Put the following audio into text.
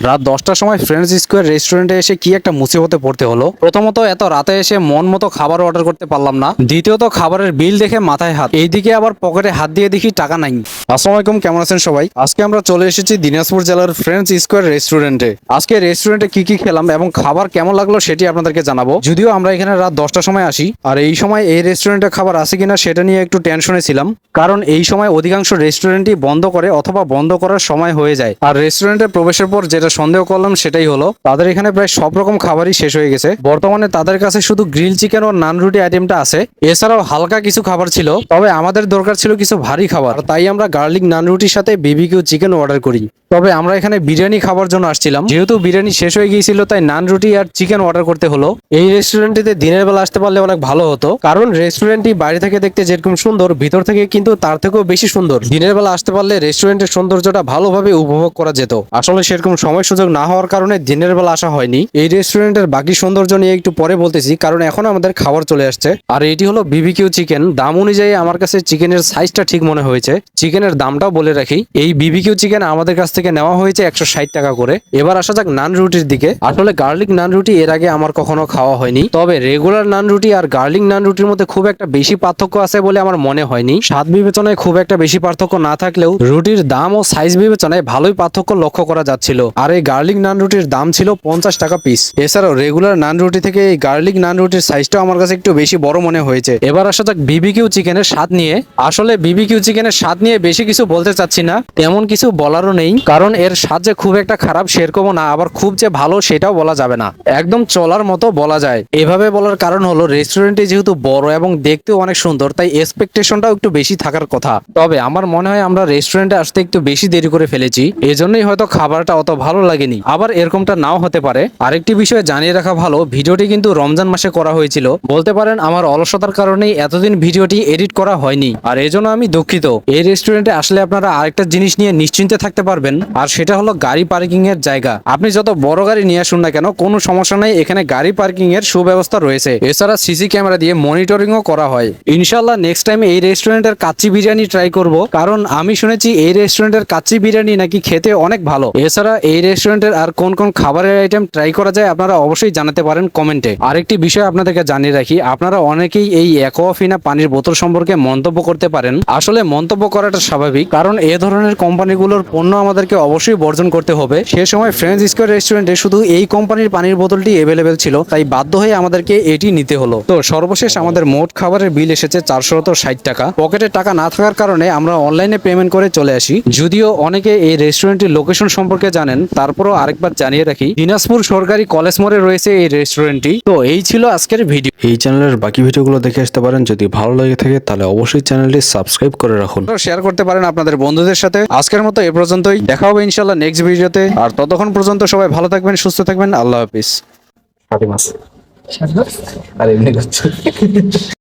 রাত দশটার সময় ফ্রেন্ডস স্কোয়ার রেস্টুরেন্টে এসে কি একটা মুসিবতে পড়তে হলো? প্রথমত এত রাতে এসে মন মতো খাবার অর্ডার করতে পারলাম না। দ্বিতীয়ত খাবারের বিল দেখে মাথায় হাত। এইদিকে আবার পকেটে হাত দিয়ে দেখি টাকা নাই। আসসালামু আলাইকুম, কেমন আছেন সবাই? আজকে আমরা চলে এসেছি দিনাজপুর জেলার ফ্রেন্ডস স্কোয়ার রেস্টুরেন্টে আজকে রেস্টুরেন্টে কি কি খেলাম এবং খাবার কেমন লাগল সেটি আপনাদেরকে জানাব। যদিও আমরা এখানে রাত দশটার সময় আসি, আর এই সময় এই রেস্টুরেন্টে খাবার আছে কিনা সেটা নিয়ে একটু টেনশনে ছিলাম। কারণ এই সময় অধিকাংশ রেস্টুরেন্টই বন্ধ করে অথবা বন্ধ করার সময় হয়ে যায়। আর রেস্টুরেন্টে প্রবেশের পর যেটা সন্দেহ করলাম সেটাই হলো, তাদের এখানে প্রায় সব রকম খাবারই শেষ হয়ে গেছে। বর্তমানে তাদের কাছে শুধু গ্রিল চিকেন ও নান রুটি আইটেমটা আছে। এছাড়াও হালকা কিছু খাবার ছিল, তবে আমাদের দরকার ছিল কিছু ভারী খাবার। তাই আমরা গার্লিক নান রুটির সাথে বিবিকিউ চিকেন অর্ডার করি। তবে আমরা এখানে বিরিয়ানি খাবার জন্য আসছিলাম। যেহেতু বিরিয়ানি শেষ হয়ে গিয়েছিল, তাই নান রুটি আর চিকেন অর্ডার করতে হলো। এই রেস্টুরেন্টটিতে দিনের বেলা আসতে পারলে অনেক ভালো হতো। কারণ রেস্টুরেন্টটি বাইরে থেকে দেখতে যেরকম সুন্দর, ভিতর থেকে কিন্তু তার থেকেও বেশি সুন্দর। দিনের বেলা আসতে পারলে রেস্টুরেন্টের সৌন্দর্যটা ভালোভাবে উপভোগ করা যেত। আসলে সেরকম সময় সুযোগ না হওয়ার কারণে দিনের বেলা আসা হয়নি। এই রেস্টুরেন্টের বাকি সৌন্দর্য নিয়ে একটু পরে বলতেছি, কারণ এখন আমাদের খাবার চলে আসছে। আর এটি হলো বিবিকিউ চিকেন দাম অনুযায়ী আমার কাছে চিকেনের সাইজটা ঠিক মনে হয়েছে। চিকেনের দামটাও বলে রাখি। এই বিবিকিউ চিকেন আমাদের কাছ থেকে নেওয়া হয়েছে একশো ষাট টাকা করে। এবার আসা যাক নান রুটির দিকে। আসলে গার্লিক নান রুটি এর আগে আমার কখনো খাওয়া হয়নি। তবে রেগুলার নান রুটি আর গার্লিক নান রুটির মধ্যে খুব একটা বেশি পার্থক্য আছে বলে আমার মনে হয়নি। স্বাদ বিবেচনায় খুব একটা বেশি পার্থক্য না থাকলেও রুটির দাম ও সাইজ বিবেচনায় ভালোই পার্থক্য লক্ষ্য করা যাচ্ছিল। আর এই গার্লিক নান রুটির দাম ছিল পঞ্চাশ টাকা পিস এছাড়াও রেগুলার নান রুটি থেকে এই গার্লিক নান রুটির সাইজটাও আমার কাছে একটু বেশি বড় মনে হয়েছে। এবার আসা যাক বিবিকিউ চিকেনের স্বাদ নিয়ে। আসলে বিবিকিউ চিকেনের স্বাদ নিয়ে বেশি কিছু বলতে চাচ্ছি না, তেমন কিছু বলারও নেই, কারণ এর স্বাদ যে খুব একটা খারাপ সেরকমও না, আবার খুব যে ভালো সেটাও বলা যাবে না। একদম চলার মতো বলা যায়। এভাবে বলার কারণ হলো রেস্টুরেন্টটি যেহেতু বড় এবং দেখতেও অনেক সুন্দর, তাই এক্সপেকটেশনটাও একটু বেশি থাকার কথা। তবে আমার মনে হয় আমরা রেস্টুরেন্টে আসতে একটু বেশি দেরি করে ফেলেছি, এজন্যই হয়তো খাবারটা অত ভালো লাগেনি। আবার এরকমটা নাও হতে পারে। আরেকটি বিষয় জানিয়ে রাখা ভালো, ভিডিওটি কিন্তু রমজান মাসে করা হয়েছিল। বলতে পারেন আমার অলসতার কারণেই এতদিন ভিডিওটি এডিট করা হয়নি, আর এজন্য আমি দুঃখিত। এই রেস্টুরেন্টে আসলে আপনারা আরেকটা জিনিস নিয়ে নিশ্চিন্তে থাকতে পারবেন, আর সেটা হলো গাড়ি পার্কিং এর জায়গা। আপনি যত বড় গাড়ি নিয়ে আসুন না কেন, কোনো সমস্যা নেই, এখানে গাড়ি পার্কিং এর সুব্যবস্থা রয়েছে। এছাড়া সিসি ক্যামেরা দিয়ে মনিটরিংও করা হয়। ইনশাল্লাহ নেক্সট টাইম এই রেস্টুরেন্টের কাচ্চি বিরিয়ানি ট্রাই করব, কারণ আমি শুনেছি এই রেস্টুরেন্টের কাচ্চি বিরিয়ানি নাকি খেতে অনেক ভালো। এছাড়া এই রেস্টুরেন্টের আর কোন কোন খাবারের আইটেম ট্রাই করা যায় আপনারা অবশ্যই জানাতে পারেন কমেন্টে। আরেকটি বিষয় আপনাদেরকে জানিয়ে রাখি, আপনারা অনেকেই এই অ্যাকোয়াফিনা পানির বোতল সম্পর্কে মন্তব্য করতে পারেন। আসলে মন্তব্য করাটা স্বাভাবিক। কারণ এ ধরনের কোম্পানিগুলোর পণ্য আমাদেরকে অবশ্যই বর্জন করতে হবে। সে সময় ফ্রেঞ্চ স্কোয়ার রেস্টুরেন্টে শুধু এই কোম্পানির পানির বোতলটি অ্যাভেলেবেল ছিল তাই বাধ্য হয়ে আমাদেরকে এটি নিতে হলো। তো সর্বশেষ আমাদের মোট খাবারের বিল এসেছে চারশত ষাট টাকা। পকেটে টাকা না থাকার কারণে আমরা অনলাইনে পেমেন্ট করে চলে আসি। যদিও অনেকে এই রেস্টুরেন্টের লোকেশন সম্পর্কে জানেন তারপরও আরেকবার জানিয়ে রাখি দিনাজপুর সরকারি কলেজ মোড়ে রয়েছে এই রেস্টুরেন্টটি তো এই ছিল আজকের ভিডিও এই চ্যানেলের বাকি ভিডিওগুলো দেখে আসতে পারেন। যদি ভালো লাগে থাকে তাহলে অবশ্যই চ্যানেলটি সাবস্ক্রাইব করে রাখুন। শেয়ার করতে পারেন আপনাদের বন্ধুদের সাথে। আজকের মতো এ পর্যন্তই। দেখা হবে ইনশাল্লাহ নেক্সট ভিডিওতে। আর ততক্ষণ পর্যন্ত সবাই ভালো থাকবেন সুস্থ থাকবেন। আল্লাহ হাফিজ।